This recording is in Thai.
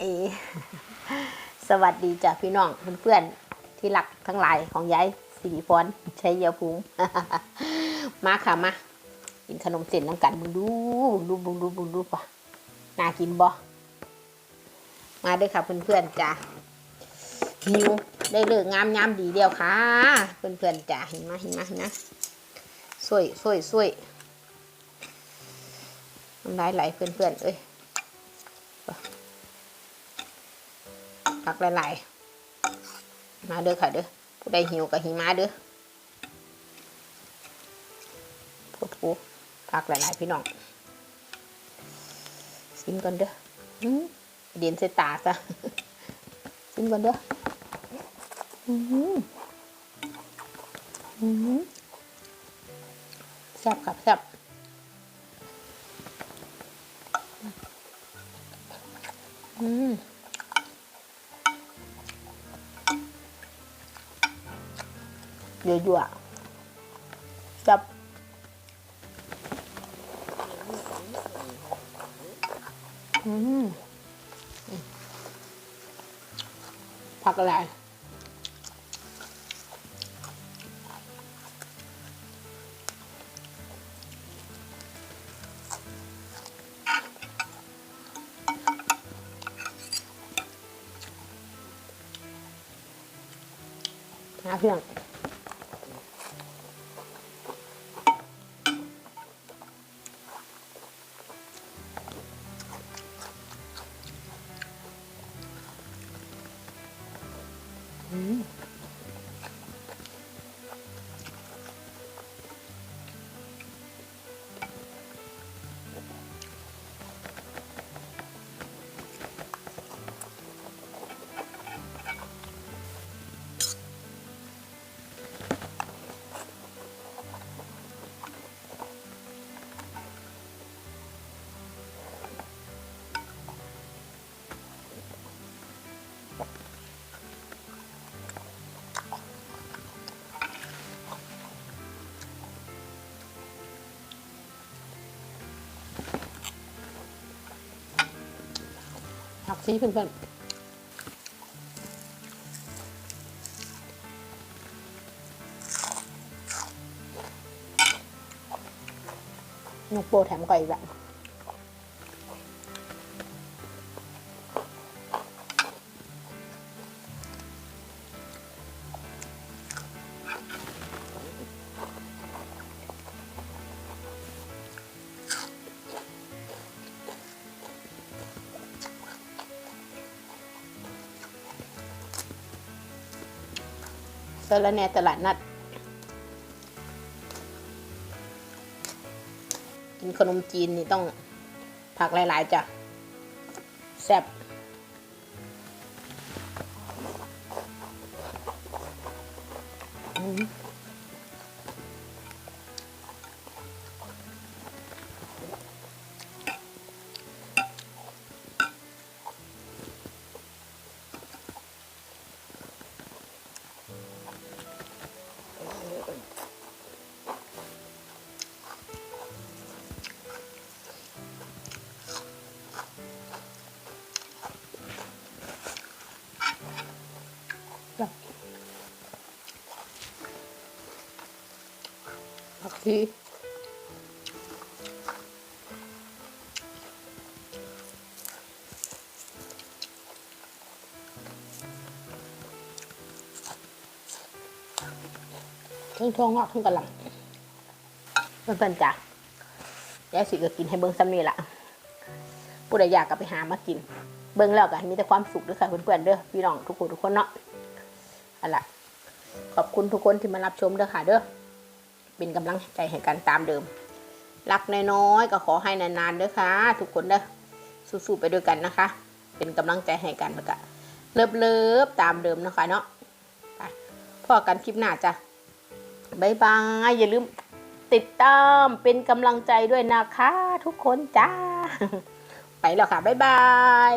เอ สวัสดีจ้ะพี่น้องเพื่อนๆที่รักทั้งหลายของยายสิริพรชัยภูมิมาค่ะมากินขนมเส้นน้ำกันมึงดูมึงดูมึงดูมึงดูป่ะน่ากินบ่มาด้วยค่ะเพื่อนๆจ้ะหิวได้เลิกงามยามดีเดียวค่ะ เพื่อนๆจ้ะเห็นไหมเห็นไหมเห็นไหมสวยสวยสวยน้ำลายไหลเพื่อนๆเอ้ย ผักหลายๆ มาเด้อค่ะเด้อผู้ใดหิวก็หิมาเด้อพูดกูผักหลายๆพี่น้องซิมก่อนเด้อหืมเดียนใส่ตาซะซิมก่อนเด้ออืมอืมแซ่บครับแซ่บอืม ยั่วๆจับอืมผักอะไรนะเพื่อน ผั ซีเพื่อนๆนกโปแถมก่อยแบบ เซอร์ละแหนตลาดนัด กินขนมจีนนี่ต้องผักหลาย ๆจ้ะแซ่บอืม ผักชีทั้งทองงอกทั้งกระหล่ำเพื่อนๆจ้ะยายสิก็กินให้เบิ้งซ้ำนี่ละผู้ใดอยากก็ไปหามากิน เบิ้งแล้วก็ให้มีแต่ความสุขด้วยค่ะเพื่อนๆเด้อพี่น้องทุกคนทุกคนเนาะอาล่ะขอบคุณทุกคนที่มารับชมเด้อค่ะเด้อ เป็นกำลังใจให้กันตามเดิม รักน้อยๆก็ขอให้นานๆเด้อค่ะ ทุกคนเด้อสู้ๆไปด้วยกันนะคะ เป็นกำลังใจให้กันแล้วก็เลิฟๆตามเดิมนะคะเนาะไปพอกันคลิปหน้าจ้ะบายบายอย่าลืมติดตามเป็นกำลังใจด้วยนะคะ ทุกคนจ้า ไปแล้วค่ะ บ๊ายบาย